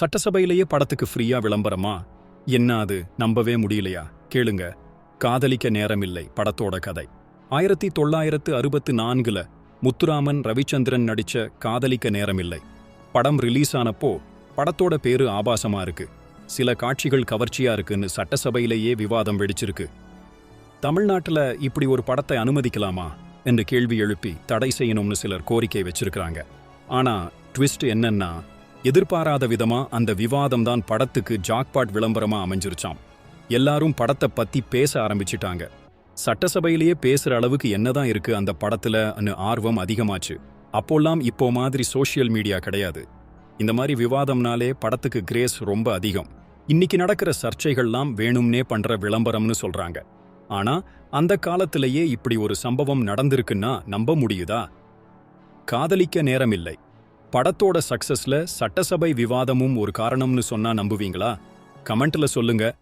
சட்டசபையிலேயே படத்துக்கு ஃப்ரீயா விளம்பரமா? என்ன அது? நம்பவே முடியலையா? கேளுங்க. காதலிக்க நேரமில்லை படத்தோட கதை. ஆயிரத்தி தொள்ளாயிரத்து அறுபத்து நான்குல முத்துராமன் ரவிச்சந்திரன் நடிச்ச காதலிக்க நேரமில்லை. படம் ரிலீஸ் ஆனப்போ படத்தோட பேரு ஆபாசமா இருக்கு. சில காட்சிகள் கவர்ச்சியா இருக்குன்னு சட்டசபையிலேயே விவாதம் வெடிச்சிருக்கு. தமிழ்நாட்டுல இப்படி ஒரு படத்தை அனுமதிக்கலாமா? என்று கேள்வி எழுப்பி தடை செய்யணும்னு சிலர் கோரிக்கை வச்சிருக்கிறாங்க. ஆனா ட்விஸ்ட் என்னன்னா எதிர்பாராத விதமா அந்த விவாதம் தான் படத்துக்கு ஜாக்பாட் விளம்பரமா அமைஞ்சிருச்சாம். எல்லாரும் படத்தை பத்தி பேச ஆரம்பிச்சிட்டாங்க. சட்டசபையிலேயே பேசுற அளவுக்கு என்னதான் இருக்கு அந்த படத்துல ஆர்வம் அதிகமாச்சு. அப்போல்லாம் இப்போ மாதிரி சோஷியல் மீடியா கிடையாது. இந்த மாதிரி விவாதம்னாலே படத்துக்கு கிரேஸ் ரொம்ப அதிகம். இன்னைக்கு நடக்கிற சர்ச்சைகள்லாம் வேணும்னே பண்ற விளம்பரம்னு சொல்றாங்க. ஆனா அந்த காலத்திலேயே இப்படி ஒரு சம்பவம் நடந்திருக்குன்னா நம்ப முடியுதா? காதலிக்க நேரமில்லை. படத்தோட சக்சஸ்ல சட்டசபை விவாதமும் ஒரு காரணம்னு சொன்னா நம்புவீங்களா? கமெண்ட்ல சொல்லுங்க.